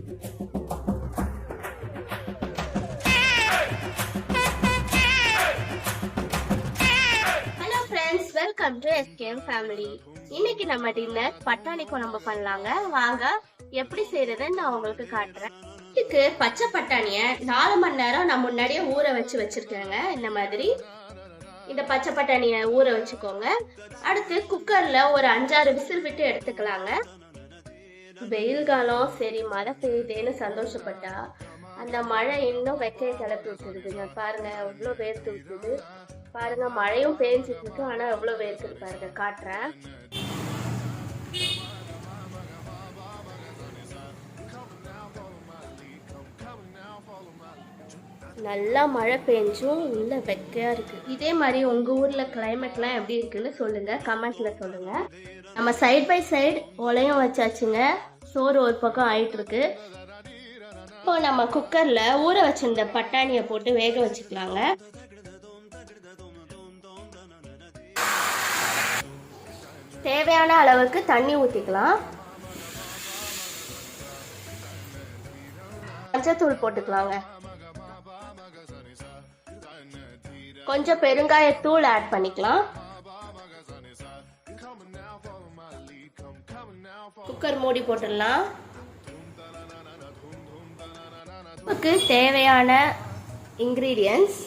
Hello friends welcome to SKM family இன்னைக்கு நம்ம dinner பட்டாணி குழம்பு பண்ணலாங்க. வாங்க எப்படி செய்யறதுன்னு நான் உங்களுக்கு காட்டுறேன். இதுக்கு பச்சை பட்டாணியை நாலு மணி நேரம் நான் முன்னாடியே ஊற வச்சு வச்சிருக்கேங்க. இந்த மாதிரி. இந்த பச்சை பட்டாணியை ஊற வச்சுக்கோங்க. அடுத்து குக்கர்ல ஒரு அஞ்சாறு விசில் விட்டு எடுத்துக்கலாங்க. வெயில் காலம் சரி மழை பெய்யுதேன்னு சந்தோஷப்பட்டா அந்த மழை இன்னும் வெக்கையை கிளப்பி விட்டுருதுங்க பாருங்க எவ்வளோ வேர்த்து விட்டுது. பாருங்க மழையும் பெஞ்சிட்டு இருக்கு ஆனா எவ்வளோ வேர்க்குது பாருங்க காட்டுறேன். நல்லா மழை பெஞ்சும் உள்ள வெக்கையா இருக்கு. இதே மாதிரி உங்க ஊர்ல கிளைமேட்லாம் எப்படி இருக்குன்னு சொல்லுங்க கமெண்ட்ல சொல்லுங்க. நம்ம சைட் பை சைடு உலையும் வச்சாச்சுங்க. சோறு ஒரு பக்கம் ஆயிட்டு இருக்கு இப்போ நம்ம குக்கர்ல ஊற வச்சிருந்த பட்டாணியை போட்டு வேக வச்சுக்கலாங்க. தேவையான அளவுக்கு தண்ணி ஊற்றிக்கலாம் மஞ்சத்தூள் போட்டுக்கலாங்க. கொஞ்சம் பெருங்காயத்தூள் ஆட் பண்ணிக்கலாம். குக்கர் மூடி போட்டுடலாம். உப்புக்கு தேவையான இன்க்ரீடியன்ஸ்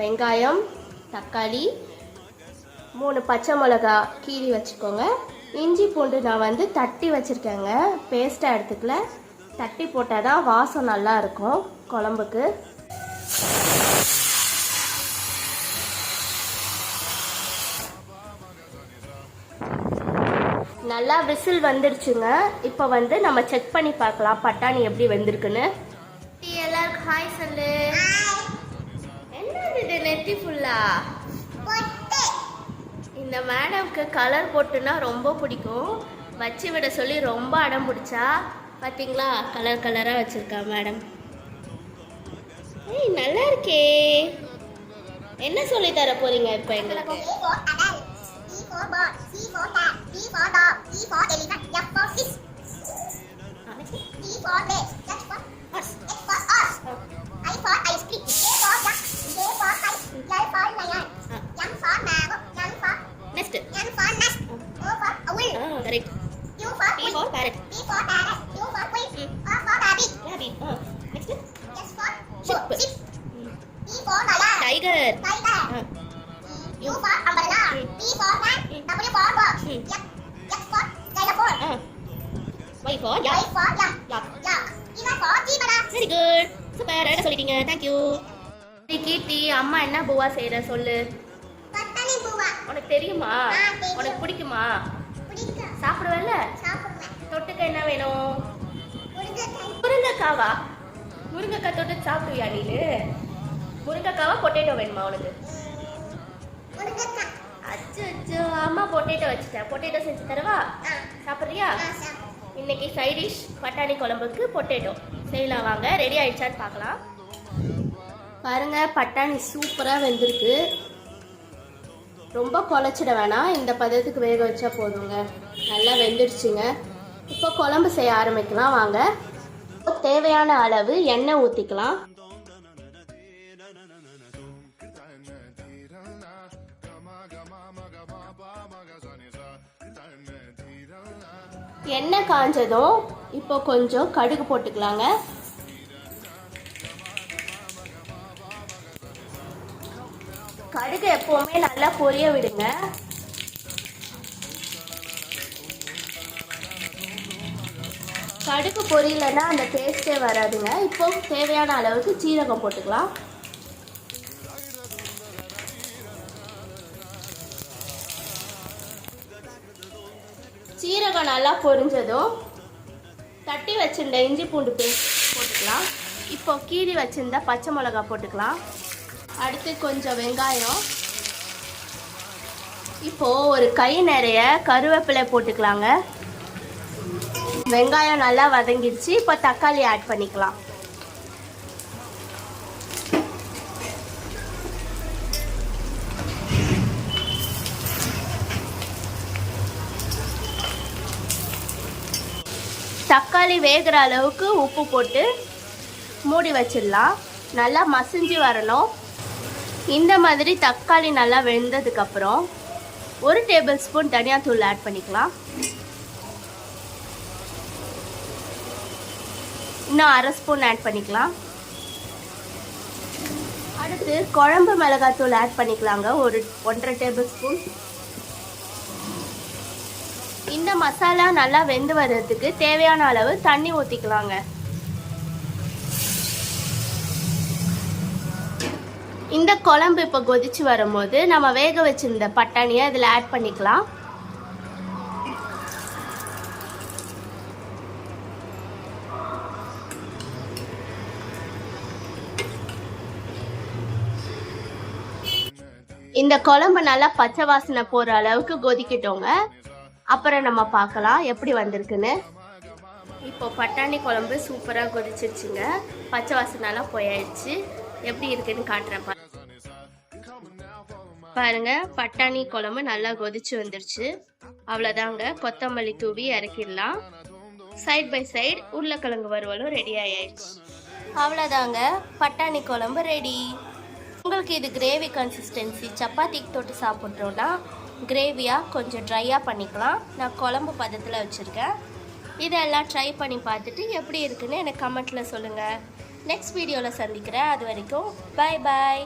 வெங்காயம் தக்காளி மூணு பச்சை மிளகா கீறி வச்சுக்கோங்க. இஞ்சி பூண்டு நான் வந்து தட்டி வச்சுருக்கேங்க. பேஸ்ட்டாக எடுத்துக்கல. தட்டி போட்டால் தான் வாசம் நல்லா இருக்கும் குழம்புக்கு. நல்லா விசில் வந்துருச்சுங்க. இப்போ வந்து நம்ம செக் பண்ணி பார்க்கலாம். பட்டாணி எப்படி வெந்திருக்குன்னு. எல்லாருக்கும் ஹாய் சொல்லு. என்னது இது நெத்தி ஃபுல்லா இந்த மேடம்க்கு கலர் போட்டுனா ரொம்ப பிடிக்கும். வச்சு விட சொல்லி ரொம்ப அடம் பிடிச்சா பார்த்தீங்களா கலர் கலராக வச்சுருக்கா மேடம். ஏய் நல்லா இருக்கே. என்ன சொல்லி தர போறீங்க இப்போ எங்களுக்கு? D for dog. E for elephant. F for fish. D for bear. H for horse. H for horse. I ice cream. K for duck. J for kite. L for lion. M for mango. N for nest. N for nest. O for owl. Oh, correct. Q for P for parrot. P for parrot. Q for queen. Mm. R for rabbit. Rabbit. Oh. Next. S ship. Ship. T for tiger. Tiger. Tiger. Uh. U for umbrella. T for W for box, X, X for xylophone, ஆ Y for யா Y for yak, yak yak, T for zebra, very good super அழகா சொல்லிட்டீங்க thank you கீர்த்தி அம்மா என்ன பூவா செய்யற சொல்லு பட்டாணி பூவா உனக்கு தெரியுமா. உனக்கு பிடிக்குமா பிடிக்கும் சாப்பிடுவல்ல சாப்பிடுவேன் தொட்டுக்க என்ன வேணும் முருங்கைக்காவா முருங்கைக்காய் தொட்டு சாப்பிடுவியா நீனு முருங்கைக்காவா பொட்டேட்டோ வேணுமா உனக்கு முருங்கைக்காய் அச்சு அச்சு அம்மா பொட்டேட்டோ வச்சுட்டேன் பொட்டேட்டோ செஞ்சு தரவா? சாப்பிட்றியா? இன்னைக்கு சைட் டிஷ் பட்டாணி குழம்புக்கு பொட்டேட்டோ செய்யலாம் வாங்க. ரெடி ஆயிடுச்சான்னு பார்க்கலாம். பாருங்க பட்டாணி சூப்பராக வெந்திருக்கு. ரொம்ப குழச்சிட வேணாம். இந்த பதத்துக்கு வேக வச்சா போதுங்க. நல்லா வெந்துடுச்சுங்க. இப்போ குழம்பு செய்ய ஆரம்பிக்கலாம். வாங்க. தேவையான அளவு எண்ணெய் ஊற்றிக்கலாம் எண்ணெய் காஞ்சதும் இப்போ கொஞ்சம் கடுகு போட்டுக்கலாங்க. கடுகு எப்பவுமே நல்லா பொரிய விடுங்க. கடுகு பொரியலைன்னா அந்த டேஸ்டே வராதுங்க. இப்போ தேவையான அளவுக்கு சீரகம் போட்டுக்கலாம். சீரகம் நல்லா பொரிஞ்சதும் தட்டி வச்சிருந்த இஞ்சி பூண்டு பேஸ்ட் போட்டுக்கலாம். இப்போ கீரி வச்சுருந்த பச்சை மிளகா போட்டுக்கலாம். அடுத்து கொஞ்சம் வெங்காயம். இப்போது ஒரு கை நிறைய கருவேப்பிலை போட்டுக்கலாங்க. வெங்காயம் நல்லா வதங்கிடுச்சு. இப்போ தக்காளி ஆட் பண்ணிக்கலாம். தக்காளி வேகிற அளவுக்கு உப்பு போட்டு மூடி வச்சிடலாம். நல்லா மசிஞ்சு வரணும். இந்த மாதிரி தக்காளி நல்லா வெந்ததுக்கப்புறம் ஒரு டேபிள் ஸ்பூன் தனியாத்தூள் ஆட் பண்ணிக்கலாம். இன்னும் அரை ஸ்பூன் ஆட் பண்ணிக்கலாம். அடுத்து குழம்பு மிளகாத்தூள் ஆட் பண்ணிக்கலாங்க. ஒரு ஒன்றரை டேபிள் ஸ்பூன். இந்த மசாலா நல்லா வெந்து வர்றதுக்கு தேவையான அளவு தண்ணி ஊற்றிக்கலாங்க இந்த குழம்பு இப்போ கொதிச்சு வரும்போது நம்ம வேக வச்சிருந்த பட்டாணியை இதில் ஆட் பண்ணிக்கலாம். இந்த குழம்பு நல்லா பச்சை வாசனை போகிற அளவுக்கு கொதிக்கட்டோங்க. அப்புறம் நம்ம பார்க்கலாம் எப்படி வந்திருக்குன்னு. இப்போ பட்டாணி குழம்பு சூப்பராக கொதிச்சிருச்சுங்க. பச்சை வாசனெல்லாம் போயாயிடுச்சு. எப்படி இருக்குன்னு காட்டுறேன் பாருங்க பட்டாணி குழம்பு நல்லா கொதிச்சு வந்துருச்சு. அவ்வளோதாங்க கொத்தமல்லி தூவி இறக்கிடலாம். சைட் பை சைடு உருளைக்கிழங்கு வறுவலும் ரெடி ஆயாயிடுச்சு அவ்வளோதாங்க பட்டாணி குழம்பு ரெடி உங்களுக்கு இது கிரேவி கன்சிஸ்டன்சி சப்பாத்திக்கு தொட்டு சாப்பிட்றோன்னா கிரேவியாக கொஞ்சம் ட்ரையாக பண்ணிக்கலாம். நான் குழம்பு பதத்தில் வச்சுருக்கேன். இதெல்லாம் ட்ரை பண்ணி பார்த்துட்டு எப்படி இருக்குன்னு எனக்கு கமெண்ட்டில் சொல்லுங்கள் நெக்ஸ்ட் வீடியோவில் சந்திக்கிறேன். அது வரைக்கும் பை பாய்